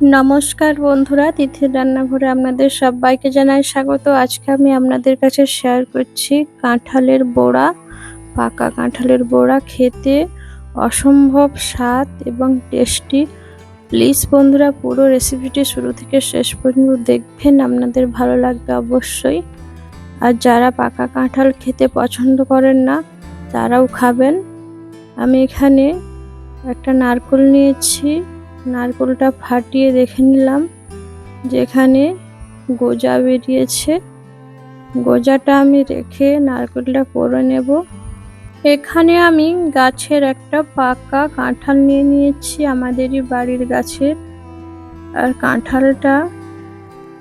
নমস্কার বন্ধুরা, তিথির রান্নাঘরে আপনাদের সবাইকে জানাই স্বাগত। আজকে আমি আপনাদের কাছে শেয়ার করছি কাঁঠালের বড়া, পাকা কাঁঠালের বড়া। খেতে অসম্ভব স্বাদ এবং টেস্টি প্লিজ বন্ধুরা, পুরো রেসিপিটি শুরু থেকে শেষ পর্যন্ত দেখবেন, আপনাদের ভালো লাগবে অবশ্যই। আর যারা পাকা কাঁঠাল খেতে পছন্দ করেন না, তারাও খাবেন। আমি এখানে একটা নারকোল নিয়েছি। নারকোলটা ফাটিয়ে দেখে নিলাম, যেখানে গোজা বেরিয়েছে। গোজাটা আমি রেখে নারকেলটা করে নেব। এখানে আমি গাছের একটা পাকা কাঁঠাল নিয়ে নিয়েছি, আমাদেরই বাড়ির গাছের। আর কাঁঠালটা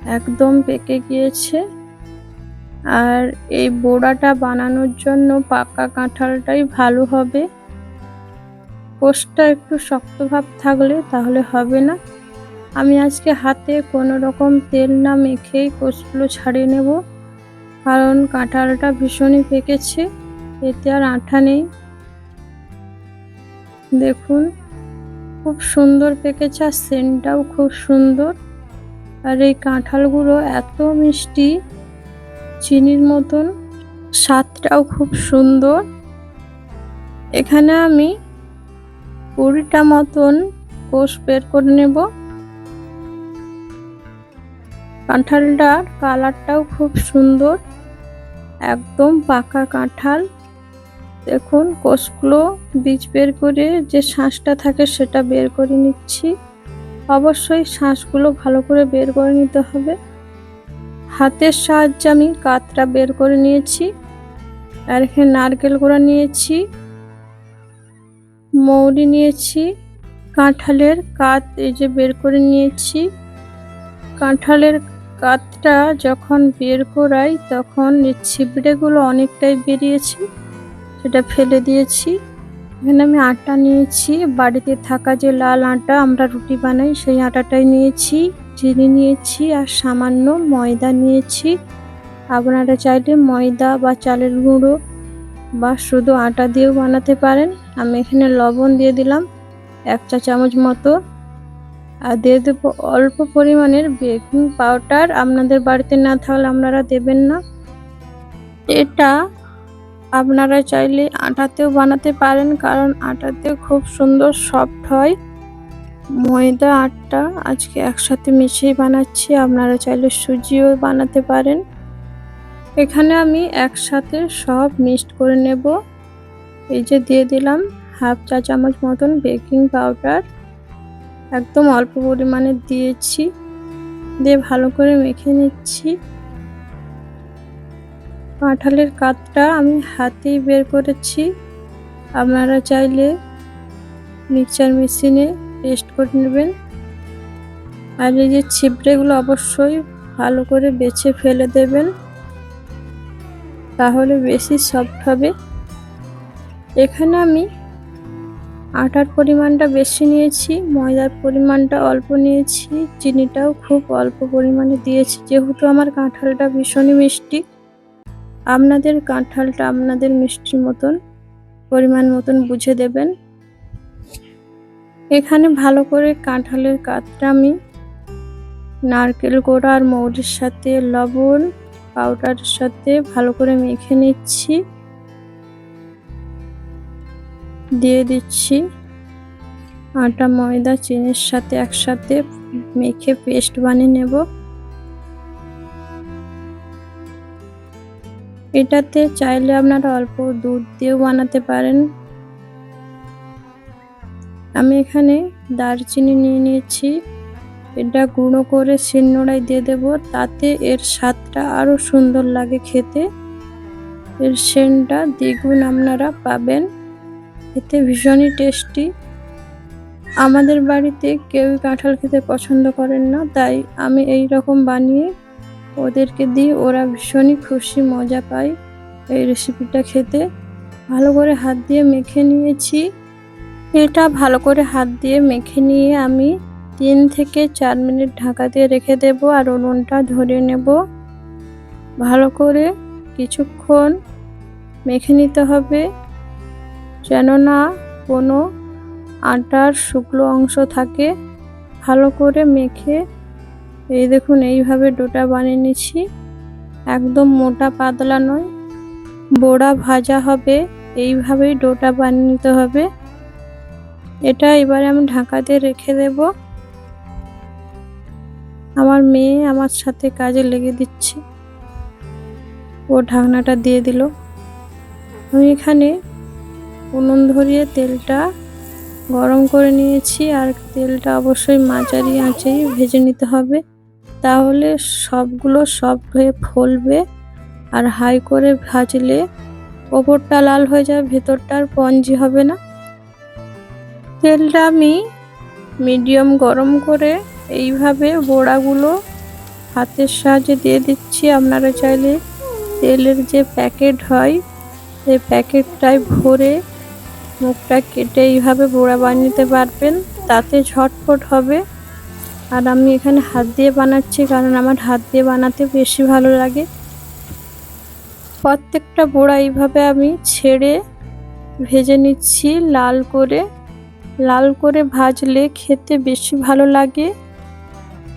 একদম পেকে গিয়েছে। আর এই বোড়াটা বানানোর জন্য পাকা কাঁঠালটাই ভালো হবে। কোষটা একটু শক্তভাব থাকলে তাহলে হবে না। আমি আজকে হাতে কোনো রকম তেল না মেখেই কোষগুলো ছাড়িয়ে নেব, কারণ কাঁঠালটা ভীষণই পেকেছে, এতে আর আঠা নেই। দেখুন, খুব সুন্দর পেকেছে আর সেন্টটাও খুব সুন্দর। আর এই কাঁঠালগুলো এত মিষ্টি, চিনির মতন, স্বাদটাও খুব সুন্দর। এখানে আমি কুড়িটা মতন কোষ বের করে নেব। কাঁঠালটার কালারটাও খুব সুন্দর, একদম পাকা কাঁঠাল। দেখুন, কোষগুলো বীজ বের করে যে শাঁসটা থাকে সেটা বের করে নিচ্ছি। অবশ্যই শাঁসগুলো ভালো করে বের করে নিতে হবে। হাতের সাহায্যে আমি কাতটা বের করে নিয়েছি, আর এখানে নারকেল গোড়া নিয়েছি। মৌরি নিয়েছি, কাঁঠালের কাত এই যে বের করে নিয়েছি। কাঁঠালের কাতটা যখন বের করাই তখন ছিবড়েগুলো অনেকটাই বেরিয়েছে, সেটা ফেলে দিয়েছি। এখানে আমি আটা নিয়েছি, বাড়িতে থাকা যে লাল আটা আমরা রুটি বানাই সেই আটাটাই নিয়েছি, চিনি নিয়েছি আর সামান্য ময়দা নিয়েছি। আপনারা চাইলে ময়দা বা চালের গুঁড়ো বা শুধু আটা দিয়েও বানাতে পারেন। আমি এখানে লবণ দিয়ে দিলাম এক চা চামচ মতো। আর দিয়ে দেবো অল্প পরিমাণের বেকিং পাউডার। আপনাদের বাড়িতে না থাকলে আপনারা দেবেন না। এটা আপনারা চাইলে আটাতেও বানাতে পারেন, কারণ আটাতে খুব সুন্দর সফট হয়। ময়দা আটটা আজকে একসাথে মিশিয়ে বানাচ্ছি। আপনারা চাইলে সুজিও বানাতে পারেন। এখানে আমি একসাথে সব মিক্সড করে নেব। এই যে দিয়ে দিলাম হাফ চা চামচ মতন বেকিং পাউডার। একদম অল্প পরিমাণে দিয়েছি। দিয়ে ভালো করে মেখে নিচ্ছি। কাঁঠালের কাতটা আমি হাতেই বের করেছি। আপনারা চাইলে মিক্সচার মেশিনে পেস্ট করে নেবেন। আর এই যে ছিপড়েগুলো অবশ্যই ভালো করে বেছে ফেলে দেবেন। তাহলে বেশি সফট হবে। এখানে আমি আটার পরিমাণটা বেশি নিয়েছি, ময়দার পরিমাণটা অল্প নিয়েছি, চিনিটাও খুব অল্প পরিমাণে দিয়েছি। যেহেতু আমার কাঁঠালটা ভীষণই মিষ্টি, আপনাদের কাঁঠালটা আপনাদের মিষ্টির মতন, পরিমাণ মতন বুঝে দেবেন। এখানে ভালো করে কাঁঠালের কাতটা আমি নারকেল গোড়া আর মৌরির সাথে লবণ পাউডারের সাথে ভালো করে মেখে নিচ্ছি। দিয়ে দিচ্ছি আটা, ময়দা, চিনির সাথে একসাথে মেখে পেস্ট বানিয়ে নেব। এটাতে চাইলে আপনারা অল্প দুধ দিয়েও বানাতে পারেন। আমি এখানে দারচিনি নিয়ে নিয়েছি। এটা গুঁড়ো করে শিলনোড়ায় দিয়ে দেব, তাতে এর স্বাদটা আরও সুন্দর লাগে খেতে। এর সেন্টটা দ্বিগুণ আপনারা পাবেন, এতে ভীষণই টেস্টি। আমাদের বাড়িতে কেউই কাঁঠাল খেতে পছন্দ করেন না, তাই আমি এই রকম বানিয়ে ওদেরকে দিই ওরা ভীষণই খুশি, মজা পায় এই রেসিপিটা খেতে। ভালো করে হাত দিয়ে মেখে নিয়েছি। এটা ভালো করে হাত দিয়ে মেখে নিয়ে আমি তিন থেকে চার মিনিট ঢাকা দিয়ে রেখে দেব আর উনুনটা ধরে নেব। ভালো করে কিছুক্ষণ মেখে নিতে হবে যেন না কোনো আটার শুকনো অংশ থাকে। ভালো করে মেখে এই দেখুন এইভাবে ডোটা বানিয়ে নিচ্ছি। একদম মোটা পাতলা নয়, বড়া ভাজা হবে, এইভাবেই ডোটা বানিয়ে নিতে হবে। এটা এবারে আমি ঢাকা দিয়ে রেখে দেব। আমার মেয়ে আমার সাথে কাজে লেগে দিচ্ছে। ও ঢাকনাটা দিয়ে দিল। আমি এখানে উনুন ধরিয়ে তেলটা গরম করে নিয়েছি আর তেলটা অবশ্যই মাঝারি আঁচেই ভেজে নিতে হবে। তাহলে সবগুলো সফট হয়ে ফলবে আর হাই করে ভাজলে ওপরটা লাল হয়ে যাবে, ভেতরটা আর পঞ্জি হবে না। তেলটা আমি মিডিয়াম গরম করে এইভাবে বড়াগুলো হাতের সাহায্যে দিয়ে দিচ্ছি। আপনারা চাইলে তেলের যে প্যাকেট হয় সেই প্যাকেটটায় ভরে মুখটা কেটে এইভাবে বড়া বানিয়ে পারবেন। তাতে ঝটপট হবে। আর আমি এখানে হাত দিয়ে বানাচ্ছি কারণ আমার হাত দিয়ে বানাতে বেশি ভালো লাগে। প্রত্যেকটা বড়া এইভাবে আমি ছেড়ে ভেজে নিচ্ছি লাল করে। লাল করে ভাজলে খেতে বেশি ভালো লাগে।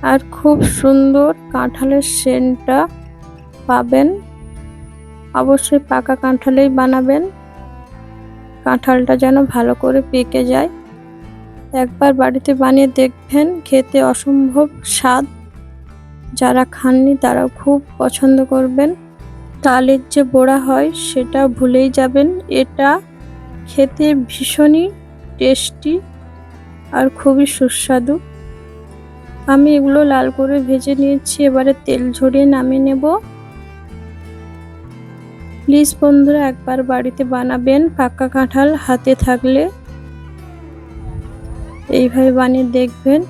আর খুব সুন্দর কাঁঠালের সেন্টটা পাবেন। অবশ্যই পাকা কাঁঠালেই বানাবেন। কাঁঠালটা যেন ভালো করে পেকে যায়। একবার বাড়িতে বানিয়ে দেখবেন, খেতে অসম্ভব স্বাদ। যারা খাননি তারাও খুব পছন্দ করবেন। তালের যে বড়া হয় সেটা ভুলেই যাবেন। এটা খেতে ভীষণই টেস্টি আর খুবই সুস্বাদু। আমি এগুলো লাল করে ভেজে নিয়েছি, এবারে তেল ঝরিয়ে নামিয়ে নেব। প্লিজ বন্ধুরা, একবার বাড়িতে বানাবেন পাকা কাঁঠাল হাতে থাকলে। এইভাবে বানিয়ে দেখবেন।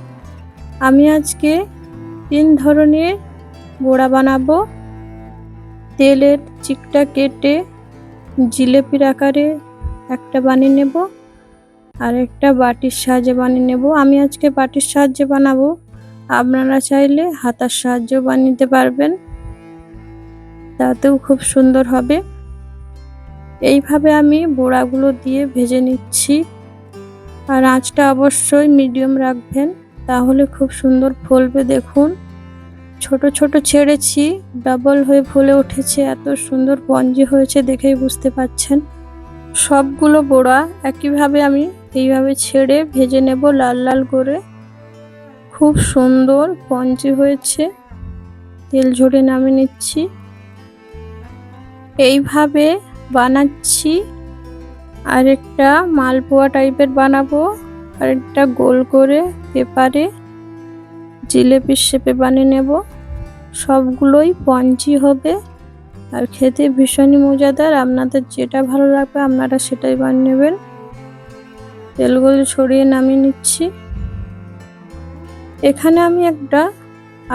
আমি আজকে তিন ধরনের বড়া বানাবো। তেলের চিকটা কেটে জিলেপির আকারে একটা বানিয়ে নেব, আর একটা বাটির সাহায্যে বানিয়ে নেব। আমি আজকে বাটির সাহায্যে বানাবো। আপনারা চাইলে হাতার সাহায্য বানিয়ে পারবেন। তাতেও খুব সুন্দর হবে। এইভাবে আমি বড়াগুলো দিয়ে ভেজে নিচ্ছি। আর আঁচটা অবশ্যই মিডিয়াম রাখবেন, তাহলে খুব সুন্দর ফলবে দেখুন। ছোট ছোট ছেড়েছি, ডাবল হয়ে ফুলে উঠেছে, এত সুন্দর পঞ্জি হয়েছে দেখেই বুঝতে পাচ্ছেন। সবগুলো বোড়া একইভাবে আমি এইভাবে ছেড়ে ভেজে নেব লাল লাল করে। খুব সুন্দর পঞ্জি হয়েছে। তেল ঝরে নামে নিচ্ছি। এইভাবে বানাচ্ছি। আর একটা মালপোয়া টাইপের বানাবো। আর একটা গোল করে পেপারে জিলেপির শেপে বানিয়ে নেব। সবগুলোই পঞ্চি হবে। আর খেতে ভীষণই মজাদার। আপনাদের যেটা ভালো লাগবে আপনারা সেটাই বানিয়ে নেবেন। তেলগুলো ছড়িয়ে নামিয়ে নিচ্ছি। এখানে আমি একটা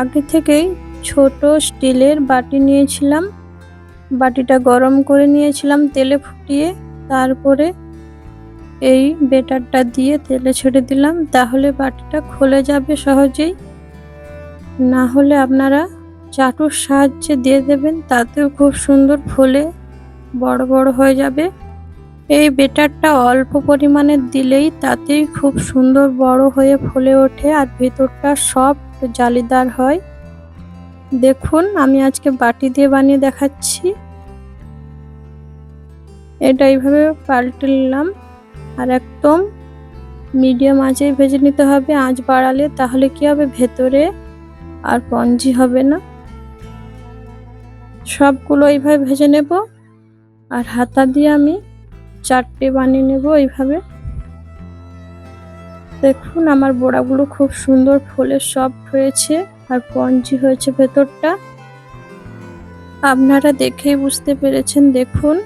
আগে থেকেই ছোট স্টিলের বাটি নিয়েছিলাম। বাটিটা গরম করে নিয়েছিলাম তেলে ফুটিয়ে, তারপরে এই বেটারটা দিয়ে তেলে ছেড়ে দিলাম। তাহলে বাটিটা খুলে যাবে সহজেই। না হলে আপনারা চাটুর সাহায্যে দিয়ে দেবেন, তাতেও খুব সুন্দর ফুলে বড় বড় হয়ে যাবে। এই বেটারটা অল্প পরিমাণে দিলেই তাতেই খুব সুন্দর বড় হয়ে ফুলে ওঠে আর ভেতরটা সব জালিদার হয়। দেখুন, আমি আজকে বাটি দিয়ে বানিয়ে দেখাচ্ছি। এটা এইভাবে পাল্টে নিলাম আর একদম মিডিয়াম আঁচেই ভেজে নিতে হবে। আঁচ বাড়ালে তাহলে কি হবে? ভেতরে আর পঞ্জি হবে না। সবগুলো এইভাবে ভেজে নেব। আর হাতা দিয়ে আমি চারটে বানিয়ে নেব এইভাবে। দেখুন, আমার বড়াগুলো খুব সুন্দর ফুলে সফট হয়েছে আর পঞ্জি হয়েছে ভেতরটা। আপনারা দেখেই বুঝতে পেরেছেন, দেখুন।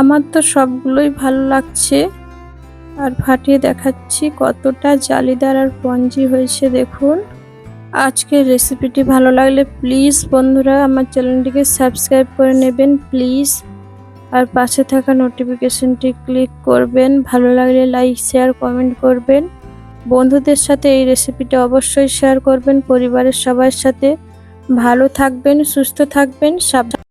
আমার তো সবগুলোই ভালো লাগছে আর ফাটিয়ে দেখাচ্ছি কতটা জালিদার আর পঞ্জি হয়েছে, দেখুন। আজকের রেসিপিটি ভালো লাগলে প্লিজ বন্ধুরা আমার চ্যানেলটিকে সাবস্ক্রাইব করে নেবেন প্লিজ আর পাশে থাকা নোটিফিকেশনটি ক্লিক করবেন। ভালো লাগলে লাইক শেয়ার কমেন্ট করবেন। বন্ধুদের সাথে এই রেসিপিটা অবশ্যই শেয়ার করবেন, পরিবারের সবার সাথে। ভালো থাকবেন, সুস্থ থাকবেন, সাবধান